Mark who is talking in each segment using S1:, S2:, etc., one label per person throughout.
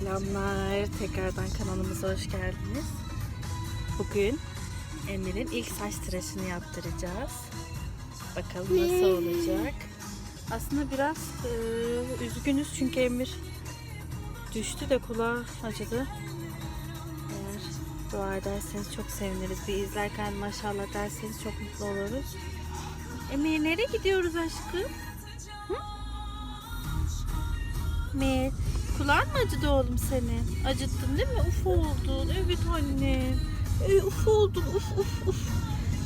S1: Selamlar. Tekrardan kanalımıza hoş geldiniz. Bugün Emir'in ilk saç tıraşını yaptıracağız. Bakalım nasıl olacak. Aslında biraz e, üzgünüz çünkü Emir düştü de kulağı acıdı. Eğer dua ederseniz çok seviniriz. Bir izlerken maşallah derseniz çok mutlu oluruz. Emir nereye gidiyoruz aşkım? Emir, kulağın mı acıdı oğlum senin? Acıttın değil mi? Uf oldun. Evet annem. Ee, uf oldun. Uf uf uf.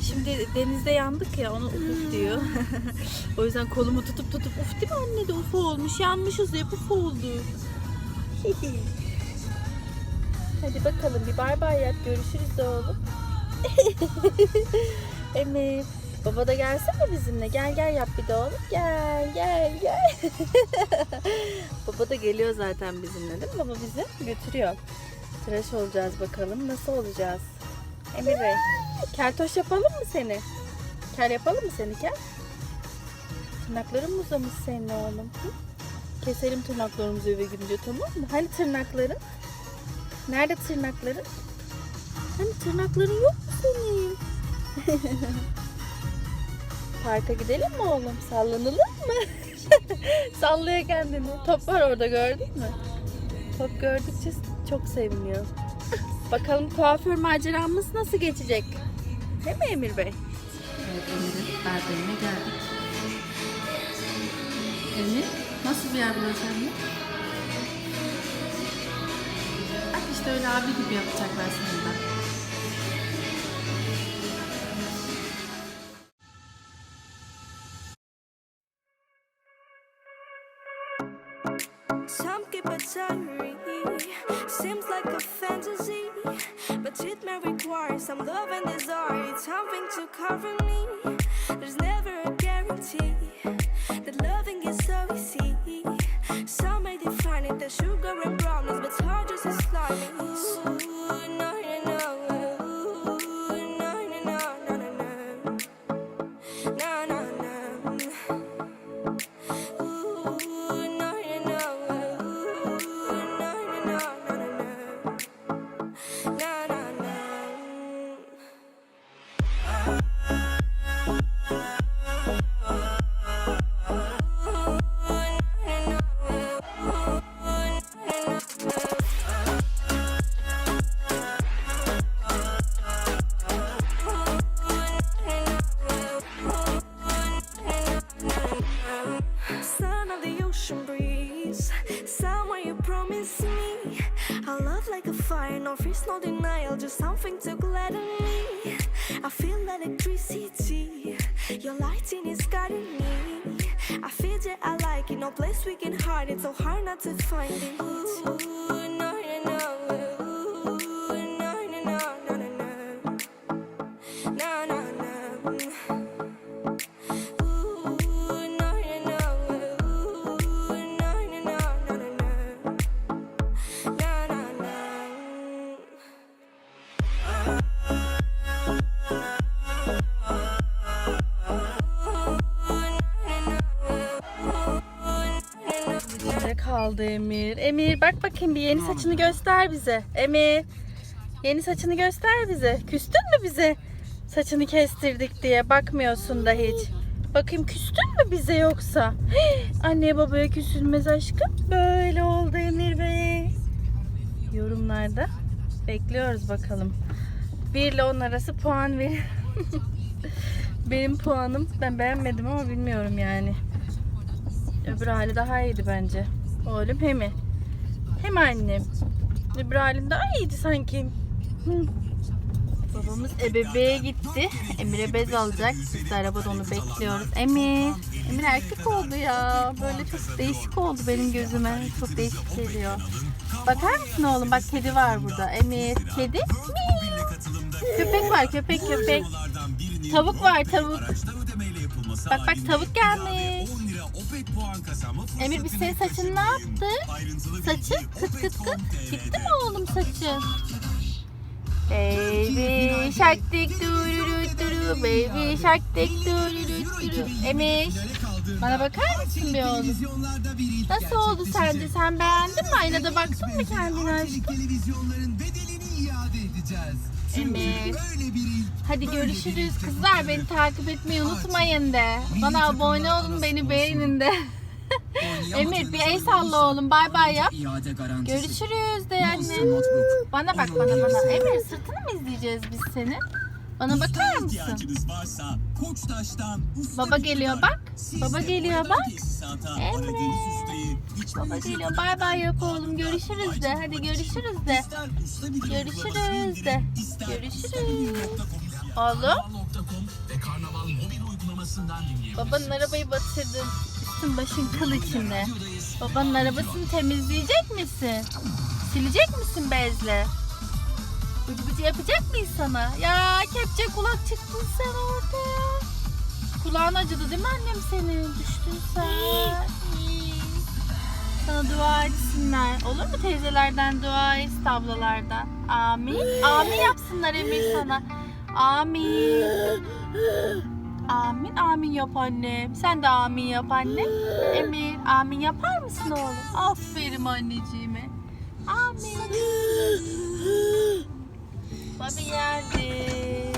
S1: Şimdi denizde yandık ya ona uf uf diyor. o yüzden kolumu tutup tutup uf değil mi anne de uf olmuş. Yanmışız ya uf oldu. Hadi bakalım bir bay bay yap. Görüşürüz de oğlum. Emir. Baba da gelsene bizimle. Gel gel yap bir de oğlum. Gel gel gel. Baba da geliyor zaten bizimle değil mi? Baba bizi götürüyor. Tıraş olacağız bakalım. Nasıl olacağız? Emir Bey. Keltoş yapalım mı seni? Kel yapalım mı seni kel? Tırnakların mı uzamış senin oğlum? Keselim tırnaklarımızı eve gidince tamam mı? Hani tırnakların? Nerede tırnakların? Hani tırnakların yok mu senin? Parka gidelim mi oğlum? Sallanalım mı? Sallıyor kendini. Top var orada gördün mü? Top gördükçe çok seviniyor. Bakalım kuaför maceramız nasıl geçecek? Değil mi Emir Bey? Evet Emir'in berberine geldik. Emir nasıl bir yer burası Emir? Bak işte öyle abi gibi yapacaklar seni
S2: Some keep. Seems like a fantasy, but it may require some love and desire. It's Something to cover me. There's never a guarantee fire, no fears, no denial, just something to gladden me. I feel electricity, your lighting is guiding me. I feel that I like it, no place we can hide it, so hard not to find it. Ooh, no.
S1: Kaldı Emir? Emir bak bakayım bir yeni saçını göster bize. Emir yeni saçını göster bize. Küstün mü bize? Saçını kestirdik diye bakmıyorsun da hiç. Bakayım küstün mü bize yoksa? Hii, Anne babaya küsülmez aşkım. Böyle oldu Emir Bey. Yorumlarda bekliyoruz bakalım. 1 ile 10 arası puan ver. Benim puanım ben beğenmedim ama bilmiyorum yani. Öbür hali daha iyiydi bence. Oğlum he mi? Hem annem. Halin daha iyiydi sanki. Hı. Babamız ebebeğe gitti. Emir'e bez alacak. Biz de arabada onu bekliyoruz. Emir. Emir erkek oldu ya. Böyle çok değişik oldu benim gözüme. Çok değişik geliyor. Bakar mısın oğlum? Bak kedi var burada. Emir. Kedi. Köpek var. Köpek köpek. Tavuk var tavuk. Bak bak tavuk gelmiş. Emir biz senin saçını ne yaptık? Saçı kıt kıt kıt. Gitti mi oğlum saçı? Baby shark tik dururu duru baby shark tik dururu duru. Emir bana bakar mısın bir oğlum? Nasıl oldu sence? Sen beğendin mi? Aynada baktın mı kendine aşkım?
S3: televizyonların bedelini iade edeceğiz. İlk.
S1: Hadi görüşürüz kızlar. Beni takip etmeyi unutmayın de. Bana abone olun, beni beğenin de. Emir bir el salla oğlum. Bay bay yap. Görüşürüz de
S4: Notebook.
S1: Bana bak bana bana. Emir sırtını mı izleyeceğiz biz seni? Bana bakar mısın?
S4: İhtiyacınız varsa Koçtaş'tan usta
S1: Baba geliyor bak.
S4: Siz
S1: Baba
S4: de
S1: geliyor
S4: boyadan
S1: bak.
S4: tesisata
S1: Emre.
S4: aradığınız ustayı hiç
S1: Baba
S4: ücret
S1: geliyor. Bay bay yap oğlum. Görüşürüz de. Hadi görüşürüz de.
S4: İster usta bir
S1: Görüşürüz
S4: uygulamasını indirin,
S1: de.
S4: ister
S1: Görüşürüz.
S4: ustabilim.com.
S1: Oğlum.
S4: Karnaval.com ve Karnaval mobil uygulamasından dinleyebilirsiniz.
S1: Babanın arabayı batırdın. Üstün başın kıl içinde. Babanın arabasını temizleyecek misin? Silecek misin bezle? Bıcı bıcı yapacak mıyız sana? Ya kepçe kulak çıktın sen orada. Kulağın acıdı değil mi annem senin? Düştün sen. Sana dua etsinler. Olur mu teyzelerden dua et, ablalardan? Amin. Amin yapsınlar Emir sana. Amin. Amin amin yap annem. Sen de amin yap anne. Emir amin yapar mısın oğlum? Aferin anneciğime. Amin. Papi Yandel.